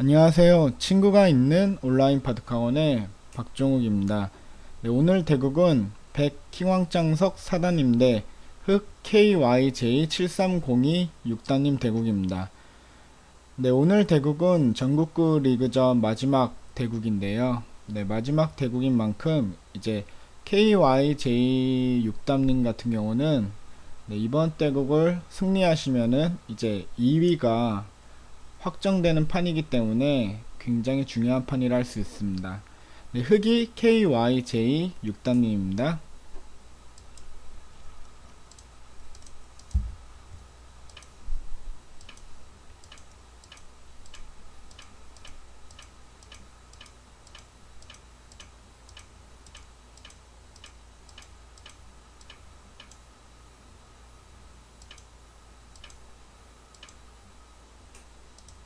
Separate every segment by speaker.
Speaker 1: 안녕하세요. 친구가 있는 온라인 바둑학원의 박종욱입니다. 네, 오늘 대국은 백희왕장석 4단님 대흑 KYJ7302 6단님 대국입니다. 네, 오늘 대국은 전국구 리그전 마지막 대국인데요. 네, 마지막 대국인 만큼 이제 KYJ 6단님 같은 경우는 네, 이번 대국을 승리하시면은 이제 2위가 확정되는 판이기 때문에 굉장히 중요한 판이라 할 수 있습니다. 네, 흑이 KYJ 6단님입니다.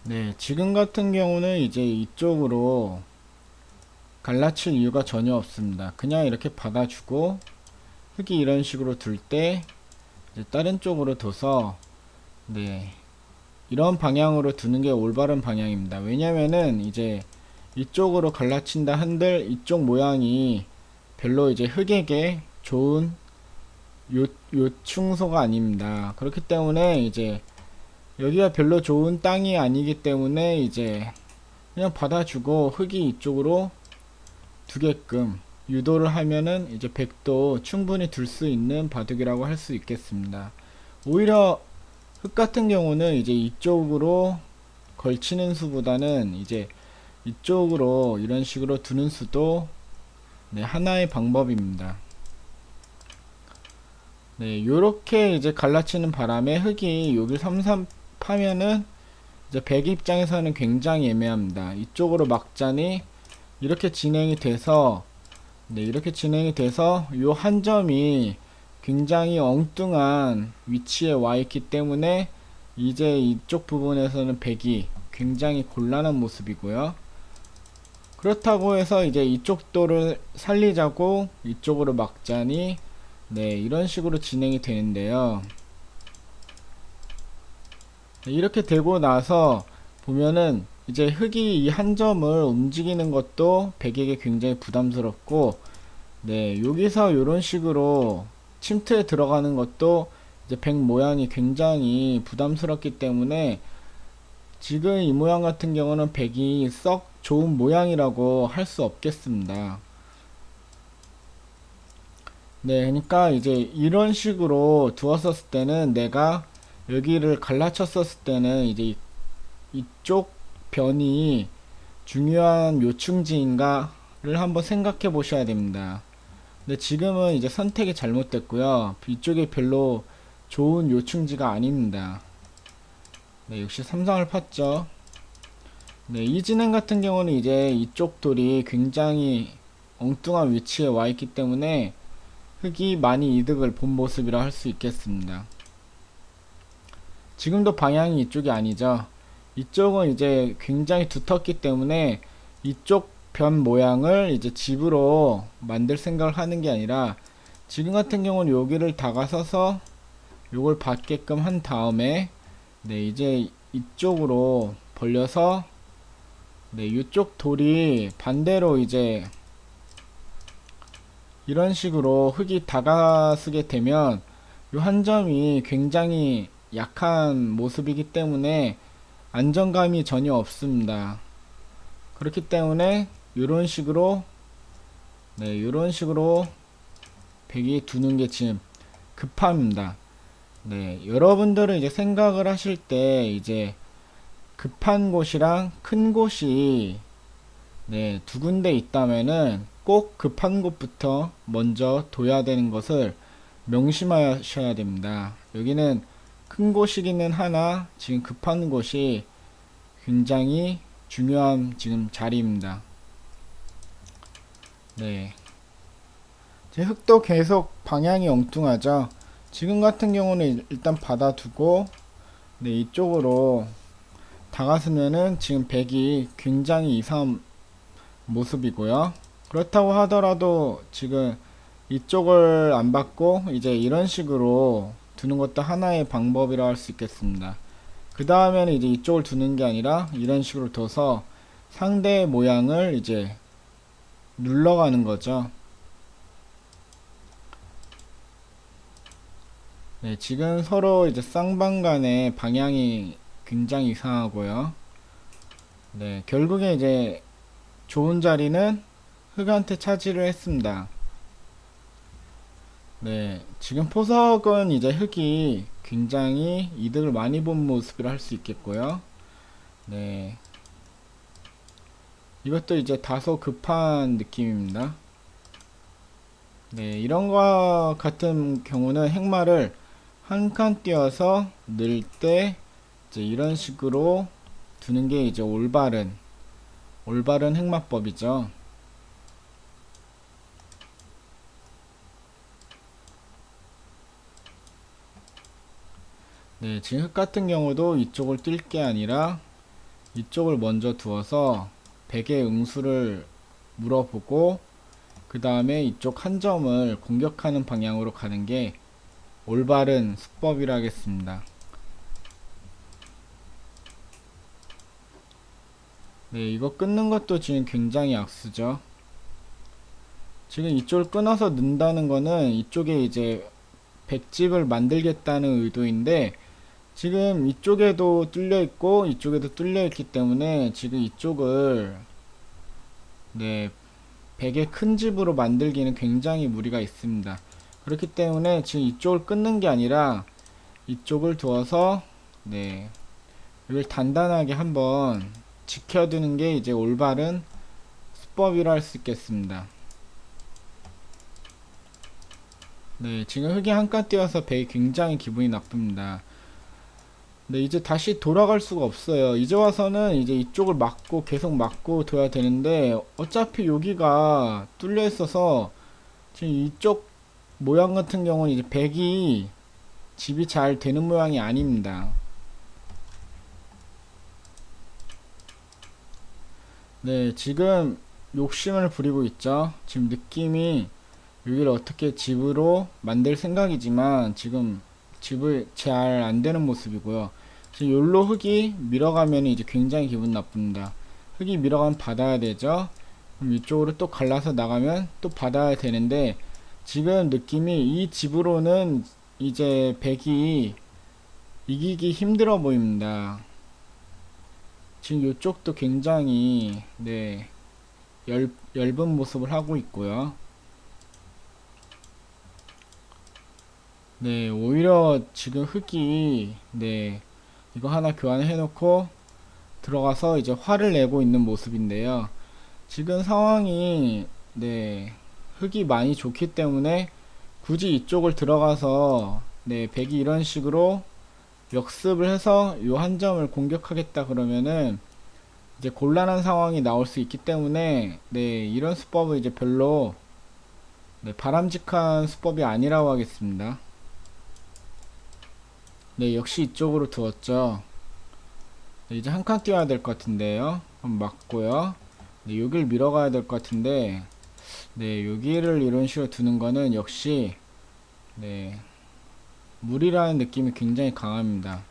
Speaker 1: 네, 지금 같은 경우는 이제 이쪽으로 갈라칠 이유가 전혀 없습니다. 그냥 이렇게 받아주고 흙이 이런 식으로 둘 때 다른 쪽으로 둬서 네 이런 방향으로 두는 게 올바른 방향입니다. 왜냐면은 이제 이쪽으로 갈라친다 한들 이쪽 모양이 별로 이제 흙에게 좋은 요, 요충소가 아닙니다. 그렇기 때문에 이제 여기가 별로 좋은 땅이 아니기 때문에 이제 그냥 받아주고 흙이 이쪽으로 두게끔 유도를 하면은 이제 백도 충분히 둘 수 있는 바둑이라고 할 수 있겠습니다. 오히려 흙 같은 경우는 이제 이쪽으로 걸치는 수보다는 이제 이쪽으로 이런 식으로 두는 수도 네, 하나의 방법입니다. 네, 요렇게 이제 갈라치는 바람에 흙이 여기 33 파면은 이제 백 입장에서는 굉장히 애매합니다. 이쪽으로 막자니 이렇게 진행이 돼서 네, 이렇게 진행이 돼서 요한 점이 굉장히 엉뚱한 위치에 와 있기 때문에 이제 이쪽 부분에서는 백이 굉장히 곤란한 모습이고요. 그렇다고 해서 이제 이쪽 도를 살리자고 이쪽으로 막자니 네, 이런 식으로 진행이 되는데요. 네, 이렇게 되고 나서 보면은 이제 흙이 이 한 점을 움직이는 것도 백에게 굉장히 부담스럽고 네 여기서 이런 식으로 침투에 들어가는 것도 이제 백 모양이 굉장히 부담스럽기 때문에 지금 이 모양 같은 경우는 백이 썩 좋은 모양이라고 할 수 없겠습니다. 네, 그러니까 이제 이런 식으로 두었었을 때는 내가 여기를 갈라쳤었을 때는 이제 이쪽 변이 중요한 묘충지인가를 한번 생각해 보셔야 됩니다. 근데 지금은 이제 선택이 잘못됐고요. 이쪽이 별로 좋은 요충지가 아닙니다. 네, 역시 삼성을 팠죠. 네, 이 진행 같은 경우는 이제 이쪽 돌이 굉장히 엉뚱한 위치에 와 있기 때문에 흙이 많이 이득을 본 모습이라 할 수 있겠습니다. 지금도 방향이 이쪽이 아니죠. 이쪽은 이제 굉장히 두텁기 때문에 이쪽 변 모양을 이제 집으로 만들 생각을 하는 게 아니라 지금 같은 경우는 여기를 다가서서 요걸 받게끔 한 다음에 네 이제 이쪽으로 벌려서 네 이쪽 돌이 반대로 이제 이런 식으로 흙이 다가서게 되면 요 한 점이 굉장히 약한 모습이기 때문에 안정감이 전혀 없습니다. 그렇기 때문에 이런 식으로 네 이런 식으로 백이 두는 게 지금 급합니다. 네 여러분들은 이제 생각을 하실 때 이제 급한 곳이랑 큰 곳이 네 두 군데 있다면은 꼭 급한 곳부터 먼저 둬야 되는 것을 명심하셔야 됩니다. 여기는 큰 곳이기는 하나 지금 급한 곳이 굉장히 중요한 지금 자리입니다. 네. 제 흙도 계속 방향이 엉뚱하죠. 지금 같은 경우는 일단 받아두고 네, 이쪽으로 다가서면은 지금 백이 굉장히 이상한 모습이고요. 그렇다고 하더라도 지금 이쪽을 안 받고 이제 이런 식으로 두는 것도 하나의 방법이라 할 수 있겠습니다. 그 다음에는 이제 이쪽을 두는 게 아니라 이런 식으로 둬서 상대 모양을 이제 눌러가는 거죠. 네, 지금 서로 이제 쌍방 간의 방향이 굉장히 이상하고요. 네, 결국에 이제 좋은 자리는 흑한테 차지를 했습니다. 네, 지금 포석은 이제 흑이 굉장히 이득을 많이 본 모습이라 할 수 있겠고요. 네. 이것도 이제 다소 급한 느낌입니다. 네, 이런 거 같은 경우는 행마를 한 칸 띄어서 넣을 때 이제 이런 식으로 두는 게 이제 올바른 올바른 행마법이죠. 네, 지금 흑 같은 경우도 이쪽을 뛸 게 아니라 이쪽을 먼저 두어서 백의 응수를 물어보고 그 다음에 이쪽 한 점을 공격하는 방향으로 가는 게 올바른 수법이라 하겠습니다. 네, 이거 끊는 것도 지금 굉장히 악수죠. 지금 이쪽을 끊어서 넣는다는 거는 이쪽에 이제 백집을 만들겠다는 의도인데 지금 이쪽에도 뚫려 있고 이쪽에도 뚫려 있기 때문에 지금 이쪽을 네 백의 큰 집으로 만들기는 굉장히 무리가 있습니다. 그렇기 때문에 지금 이쪽을 끊는 게 아니라 이쪽을 두어서 네 이걸 단단하게 한번 지켜두는 게 이제 올바른 수법이라 할 수 있겠습니다. 네, 지금 흙이 한칸 띄어서 백이 굉장히 기분이 나쁩니다. 네, 이제 다시 돌아갈 수가 없어요. 이제 와서는 이제 이쪽을 막고 계속 막고 둬야 되는데 어차피 여기가 뚫려 있어서 지금 이쪽 모양 같은 경우는 이제 백이 집이 잘 되는 모양이 아닙니다. 네, 지금 욕심을 부리고 있죠. 지금 느낌이 여기를 어떻게 집으로 만들 생각이지만 지금 집을 잘 안 되는 모습이고요. 지금 열로 흙이 밀어가면 이제 굉장히 기분 나쁩니다. 흙이 밀어가면 받아야 되죠. 그럼 이쪽으로 또 갈라서 나가면 또 받아야 되는데 지금 느낌이 이 집으로는 이제 백이 이기기 힘들어 보입니다. 지금 이쪽도 굉장히 네 열, 얇은 모습을 하고 있고요. 네, 오히려 지금 흙이 네 이거 하나 교환해 놓고 들어가서 이제 화를 내고 있는 모습인데요. 지금 상황이 네 흙이 많이 좋기 때문에 굳이 이쪽을 들어가서 네 백이 이런 식으로 역습을 해서 요 한 점을 공격하겠다 그러면은 이제 곤란한 상황이 나올 수 있기 때문에 네 이런 수법은 이제 별로 네, 바람직한 수법이 아니라고 하겠습니다. 네 역시 이쪽으로 두었죠. 네, 이제 한칸 띄워야 될 것 같은데요. 그럼 맞고요. 네, 여길 밀어가야 될 것 같은데 네 여기를 이런 식으로 두는 거는 역시 네 물이라는 느낌이 굉장히 강합니다.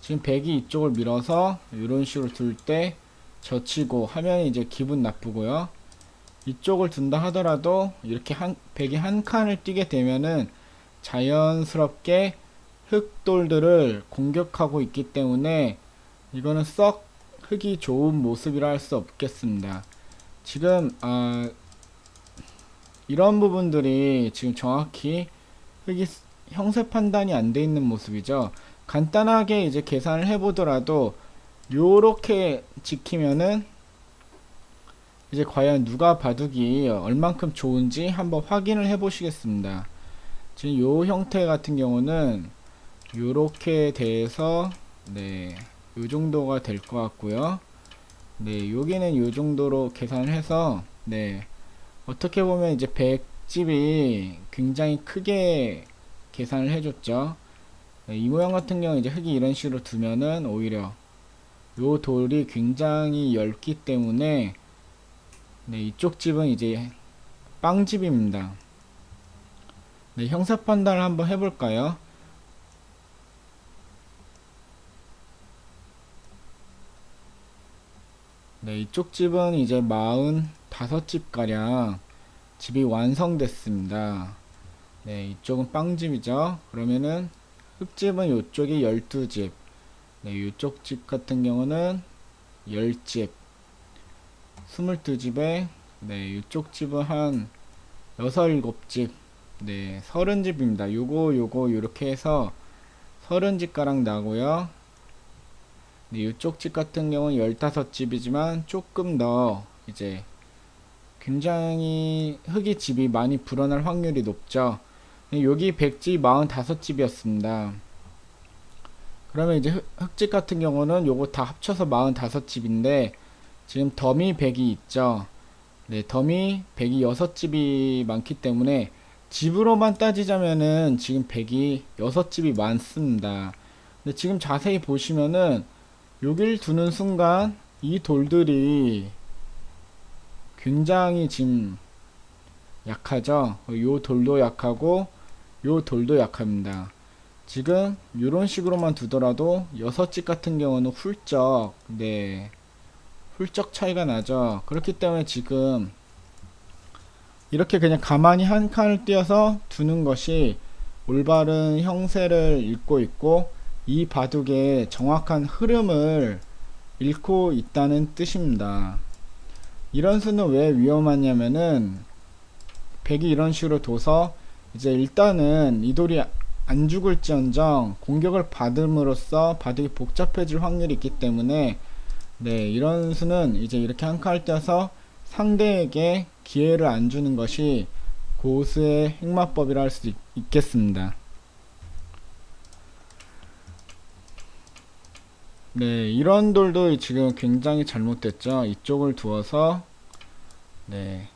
Speaker 1: 지금 백이 이쪽을 밀어서 이런 식으로 둘 때 젖히고 하면 이제 기분 나쁘고요. 이쪽을 둔다 하더라도 이렇게 한 백이 한 칸을 뛰게 되면은 자연스럽게 흙돌들을 공격하고 있기 때문에 이거는 썩 흙이 좋은 모습이라 할 수 없겠습니다. 지금 아 이런 부분들이 지금 정확히 흙이 형세 판단이 안 돼 있는 모습이죠. 간단하게 이제 계산을 해보더라도 요렇게 지키면은 이제 과연 누가 바둑이 얼만큼 좋은지 한번 확인을 해 보시겠습니다. 지금 요 형태 같은 경우는 요렇게 돼서 네, 요 정도가 될 것 같고요. 네, 여기는 요 정도로 계산을 해서 네, 어떻게 보면 이제 백집이 굉장히 크게 계산을 해줬죠. 네, 이 모양 같은 경우 이제 흙이 이런 식으로 두면은 오히려 요 돌이 굉장히 얇기 때문에 네, 이쪽 집은 이제 빵집입니다. 네, 형사 판단을 한번 해볼까요? 네, 이쪽 집은 이제 45집 가량 집이 완성됐습니다. 네, 이쪽은 빵집이죠. 그러면은 흙집은 이쪽에 12집. 네, 이쪽 집 같은 경우는 10집. 22집에 네, 이쪽 집은 한 6, 7집. 네, 30집입니다. 요거 요거 요렇게 해서 30집 가량 나고요. 네, 이쪽 집 같은 경우는 15집이지만 조금 더 이제 굉장히 흙이 집이 많이 불어날 확률이 높죠. 네, 여기 백지 45집이었습니다. 그러면 이제 흙, 흙집 같은 경우는 요거 다 합쳐서 45집인데 지금 더미 100이 있죠. 네, 더미 100이 6집이 많기 때문에 집으로만 따지자면은 지금 100이 6집이 많습니다. 근데 지금 자세히 보시면은 여길 두는 순간 이 돌들이 굉장히 지금 약하죠. 요 돌도 약하고 요 돌도 약합니다. 지금 이런 식으로만 두더라도 여섯 집 같은 경우는 훌쩍 네 훌쩍 차이가 나죠. 그렇기 때문에 지금 이렇게 그냥 가만히 한 칸을 띄어서 두는 것이 올바른 형세를 읽고 있고 이 바둑의 정확한 흐름을 읽고 있다는 뜻입니다. 이런 수는 왜 위험하냐면은 백이 이런 식으로 둬서 이제 일단은 이 돌이 안 죽을지언정 공격을 받음으로써 바둑이 복잡해질 확률이 있기 때문에 네 이런 수는 이제 이렇게 한 칸을 떼서 상대에게 기회를 안 주는 것이 고수의 행마법이라 할 수 있겠습니다. 네, 이런 돌도 지금 굉장히 잘못됐죠. 이쪽을 두어서 네,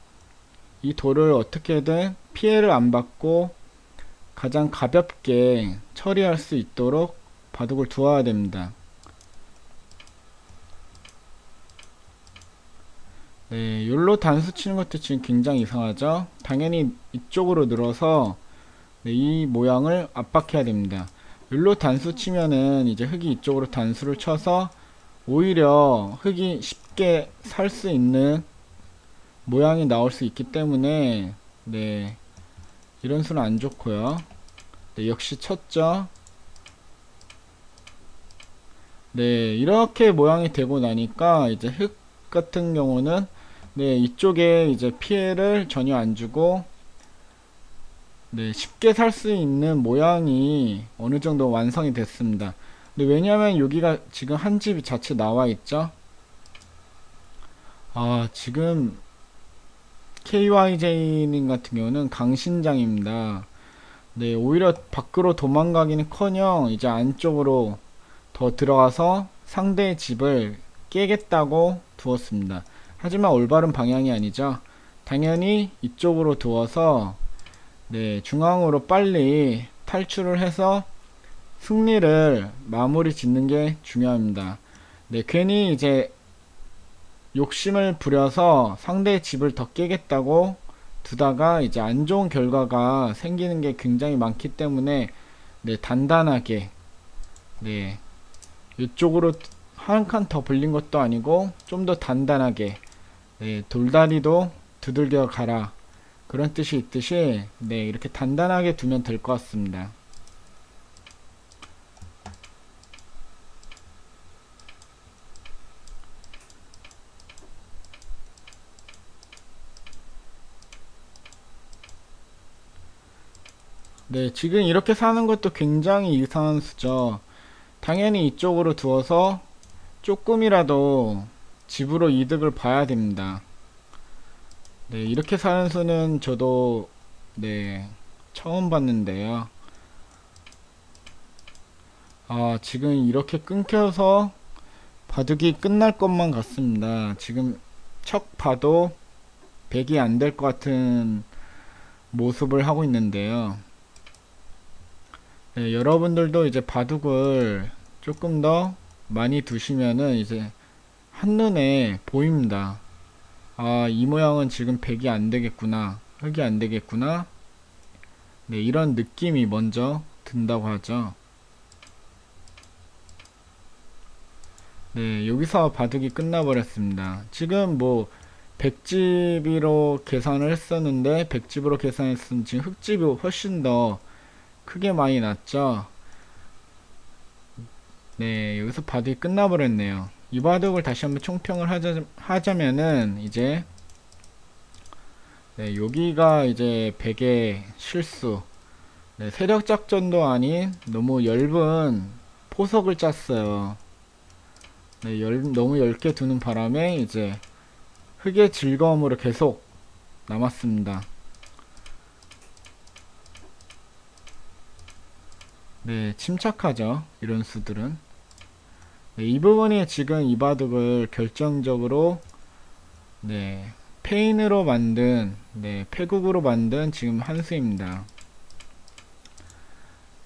Speaker 1: 이 돌을 어떻게든 피해를 안 받고 가장 가볍게 처리할 수 있도록 바둑을 두어야 됩니다. 네, 욜로 단수 치는 것도 지금 굉장히 이상하죠? 당연히 이쪽으로 늘어서 네, 이 모양을 압박해야 됩니다. 율로 단수 치면은 이제 흙이 이쪽으로 단수를 쳐서 오히려 흙이 쉽게 살 수 있는 모양이 나올 수 있기 때문에 네 이런 수는 안 좋고요. 네 역시 쳤죠? 네 이렇게 모양이 되고 나니까 이제 흙 같은 경우는 네 이쪽에 이제 피해를 전혀 안 주고 네, 쉽게 살 수 있는 모양이 어느 정도 완성이 됐습니다. 근데 왜냐면 여기가 지금 한 집이 자체 나와 있죠. 아, 지금 KYJ님 같은 경우는 강신장입니다. 네, 오히려 밖으로 도망가기는 커녕 이제 안쪽으로 더 들어가서 상대의 집을 깨겠다고 두었습니다. 하지만 올바른 방향이 아니죠. 당연히 이쪽으로 두어서 네, 중앙으로 빨리 탈출을 해서 승리를 마무리 짓는 게 중요합니다. 네, 괜히 이제 욕심을 부려서 상대의 집을 더 깨겠다고 두다가 이제 안 좋은 결과가 생기는 게 굉장히 많기 때문에 네, 단단하게 네, 이쪽으로 한 칸 더 불린 것도 아니고 좀 더 단단하게 네, 돌다리도 두들겨 가라 그런 뜻이 있듯이 네 이렇게 단단하게 두면 될 것 같습니다. 네, 지금 이렇게 사는 것도 굉장히 이상한 수죠. 당연히 이쪽으로 두어서 조금이라도 집으로 이득을 봐야 됩니다. 네, 이렇게 사는 수는 저도 네, 처음 봤는데요. 아, 지금 이렇게 끊겨서 바둑이 끝날 것만 같습니다. 지금 척 봐도 100이 안 될 것 같은 모습을 하고 있는데요. 네, 여러분들도 이제 바둑을 조금 더 많이 두시면은 이제 한눈에 보입니다. 아, 이 모양은 지금 100이 안 되겠구나. 흙이 안 되겠구나. 네, 이런 느낌이 먼저 든다고 하죠. 네, 여기서 바둑이 끝나버렸습니다. 지금 뭐, 백집으로 계산을 했었는데, 백집으로 계산했으면 지금 흑집이 훨씬 더 크게 많이 났죠. 네, 여기서 바둑이 끝나버렸네요. 이 바둑을 다시 한번 총평을 하자, 하자면은, 이제, 네, 여기가 이제 백의 실수. 네, 세력 작전도 아닌 너무 얇은 포석을 짰어요. 네, 열, 너무 얇게 두는 바람에 이제 흑의 즐거움으로 계속 남았습니다. 네, 침착하죠. 이런 수들은. 네, 이 부분이 지금 이 바둑을 결정적으로 네, 페인으로 만든 네, 패국으로 만든 지금 한 수입니다.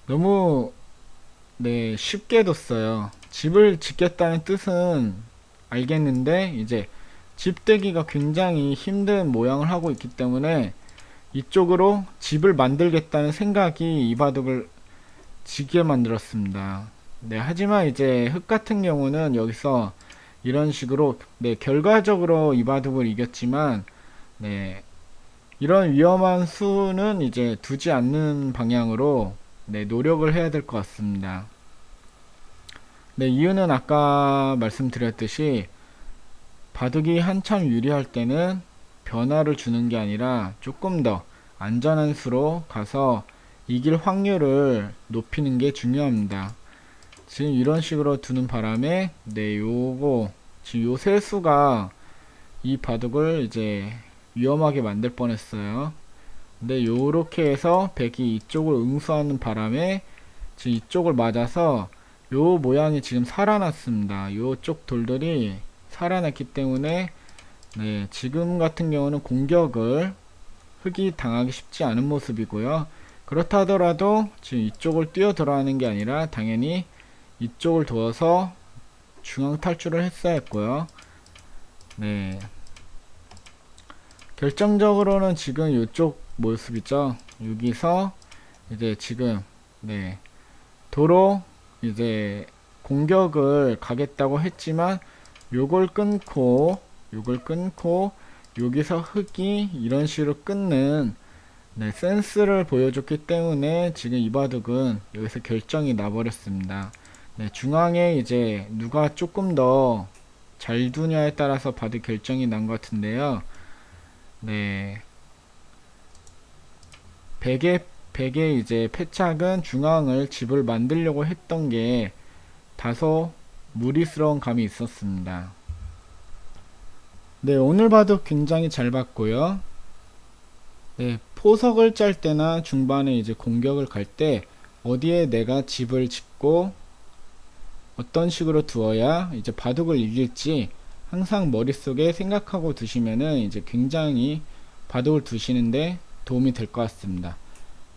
Speaker 1: 너무 네, 쉽게 뒀어요. 집을 짓겠다는 뜻은 알겠는데 이제 집대기가 굉장히 힘든 모양을 하고 있기 때문에 이쪽으로 집을 만들겠다는 생각이 이 바둑을 지게 만들었습니다. 네, 하지만 이제 흑 같은 경우는 여기서 이런 식으로 네, 결과적으로 이 바둑을 이겼지만 네, 이런 위험한 수는 이제 두지 않는 방향으로 네, 노력을 해야 될 것 같습니다. 네, 이유는 아까 말씀드렸듯이 바둑이 한참 유리할 때는 변화를 주는 게 아니라 조금 더 안전한 수로 가서 이길 확률을 높이는 게 중요합니다. 지금 이런 식으로 두는 바람에 네 요거 지금 요 세 수가 이 바둑을 이제 위험하게 만들 뻔했어요. 근데 요렇게 해서 백이 이쪽을 응수하는 바람에 지금 이쪽을 맞아서 요 모양이 지금 살아났습니다. 요쪽 돌들이 살아났기 때문에 네, 지금 같은 경우는 공격을 흑이 당하기 쉽지 않은 모습이고요. 그렇다 하더라도 지금 이쪽을 뛰어 들어가는 게 아니라 당연히 이쪽을 두어서 중앙 탈출을 했어야 했고요. 네. 결정적으로는 지금 이쪽 모습이죠. 여기서 이제 지금 네 도로 이제 공격을 가겠다고 했지만 요걸 끊고 요걸 끊고 여기서 흑이 이런 식으로 끊는 네, 센스를 보여줬기 때문에 지금 이 바둑은 여기서 결정이 나버렸습니다. 네, 중앙에 이제 누가 조금 더 잘 두냐에 따라서 바둑 결정이 난 것 같은데요. 네. 백의 백의 이제 패착은 중앙을 집을 만들려고 했던 게 다소 무리스러운 감이 있었습니다. 네, 오늘 바둑 굉장히 잘 봤고요. 네, 포석을 짤 때나 중반에 이제 공격을 갈 때 어디에 내가 집을 짓고 어떤 식으로 두어야 이제 바둑을 이길지 항상 머릿속에 생각하고 두시면은 이제 굉장히 바둑을 두시는데 도움이 될 것 같습니다.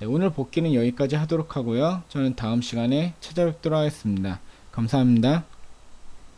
Speaker 1: 네, 오늘 복귀는 여기까지 하도록 하고요. 저는 다음 시간에 찾아뵙도록 하겠습니다. 감사합니다.